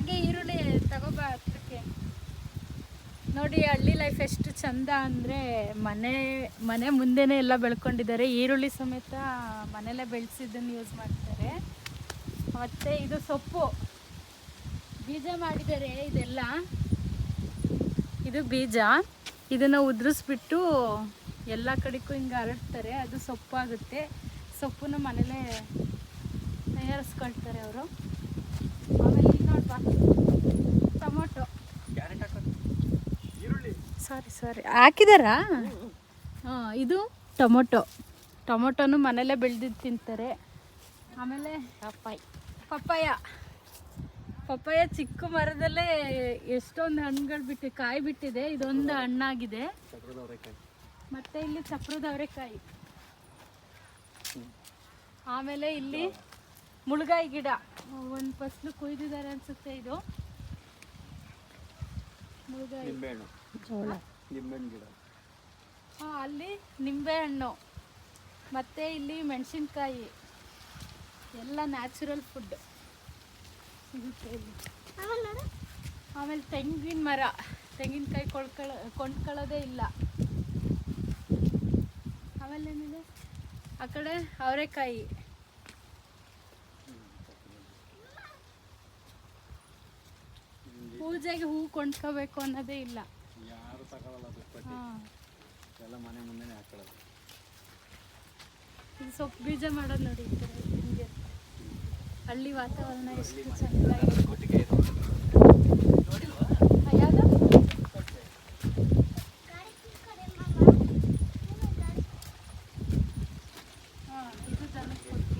ಹಾಗೆ ಈರುಳ್ಳಿ ತಗೋಬಾ ಹತ್ರಕ್ಕೆ ನೋಡಿ, ಹಳ್ಳಿ ಲೈಫ್ ಎಷ್ಟು ಚಂದ ಅಂದರೆ ಮನೆ ಮನೆ ಮುಂದೆನೇ ಎಲ್ಲ ಬೆಳ್ಕೊಂಡಿದ್ದಾರೆ. ಈರುಳ್ಳಿ ಸಮೇತ ಮನೆಯಲ್ಲೇ ಬೆಳೆಸಿದ್ದನ್ನು ಯೂಸ್ ಮಾಡ್ತಾರೆ. ಮತ್ತು ಇದು ಸೊಪ್ಪು. ಬೀಜ ಮಾಡಿದ್ದಾರೆ ಇದೆಲ್ಲ. ಇದು ಬೀಜ. ಇದನ್ನು ಉದುರಿಸ್ಬಿಟ್ಟು ಎಲ್ಲ ಕಡೆಗೂ ಹಿಂಗೆ ಹರಡ್ತಾರೆ. ಅದು ಸೊಪ್ಪಾಗುತ್ತೆ. ಸೊಪ್ಪನ್ನು ಮನೇಲೇ ತಯಾರಿಸ್ಕೊಳ್ತಾರೆ ಅವರು. ಟೊಮೊಟೊ. ಸಾರಿ ಸಾರಿ ಹಾಕಿದಾರಾ? ಹಾಂ ಇದು ಟೊಮೊಟೊ. ಟೊಮೊಟೊನು ಮನೆಯಲ್ಲೇ ಬೆಳೆದಿದ್ದು ತಿಂತಾರೆ. ಆಮೇಲೆ ಪಪ್ಪಾಯಿ. ಪಪ್ಪಾಯ. ಪಪ್ಪಾಯ ಚಿಕ್ಕ ಮರದಲ್ಲೇ ಎಷ್ಟೊಂದು ಹಣ್ಣುಗಳು ಬಿಟ್ಟು ಕಾಯಿ ಬಿಟ್ಟಿದೆ. ಇದೊಂದು ಹಣ್ಣಾಗಿದೆ. ಮತ್ತೆ ಇಲ್ಲಿ ಚಪ್ರದ ಅವರೆಕಾಯಿ ಆಮೇಲೆ ಇಲ್ಲಿ ಮುಳುಗಾಯಿ ಗಿಡ. ಒಂದು ಫಸ್ಲು ಕೊಯ್ದಿದ್ದಾರೆ ಅನ್ಸುತ್ತೆ ಇದು. ಮುಳುಗಾಯಿ. ನಿಂಬೆಹಣ್ಣು. ಜೋಳ. ಗಿಡ. ಹಾಂ ಅಲ್ಲಿ ನಿಂಬೆಹಣ್ಣು ಮತ್ತು ಇಲ್ಲಿ ಮೆಣಸಿನ್ಕಾಯಿ. ಎಲ್ಲ ನ್ಯಾಚುರಲ್ ಫುಡ್ ಸಿಗುತ್ತೆ ಇಲ್ಲಿ. ಆಮೇಲೆ ತೆಂಗಿನ ಮರ. ತೆಂಗಿನಕಾಯಿ ಕೊಂಡ್ಕೊಳ್ಳ ಕೊಂಡ್ಕೊಳ್ಳೋದೇ ಇಲ್ಲ. ಆಮೇಲೆ ಏನಿದೆ? ಆ ಕಡೆ ಅವರೆಕಾಯಿ. ಪೂಜೆಗೆ ಹೂ ಕೊಂಡ್ಕೋಬೇಕು ಅನ್ನೋದೇ ಇಲ್ಲ. ಯಾರು ತಗೊಳ್ಳಲ್ಲ ದುಪ್ಪಟ್ಟಿ ಎಲ್ಲ ಮನೆ ಮುಂದೆನೇ ಹಾಕೊಳ್ಳೋದು. ಇದು ಸೊಪ್ಪು ಬೀಜ ಮಾಡೋದು ನೋಡಿ ಹಿಂಗೆ. ಹಳ್ಳಿ ವಾತಾವರಣ ಎಷ್ಟು ಚೆನ್ನಾಗಿದೆ ಇದು. ದನದ ಕೊಟ್ಟಿಗೆ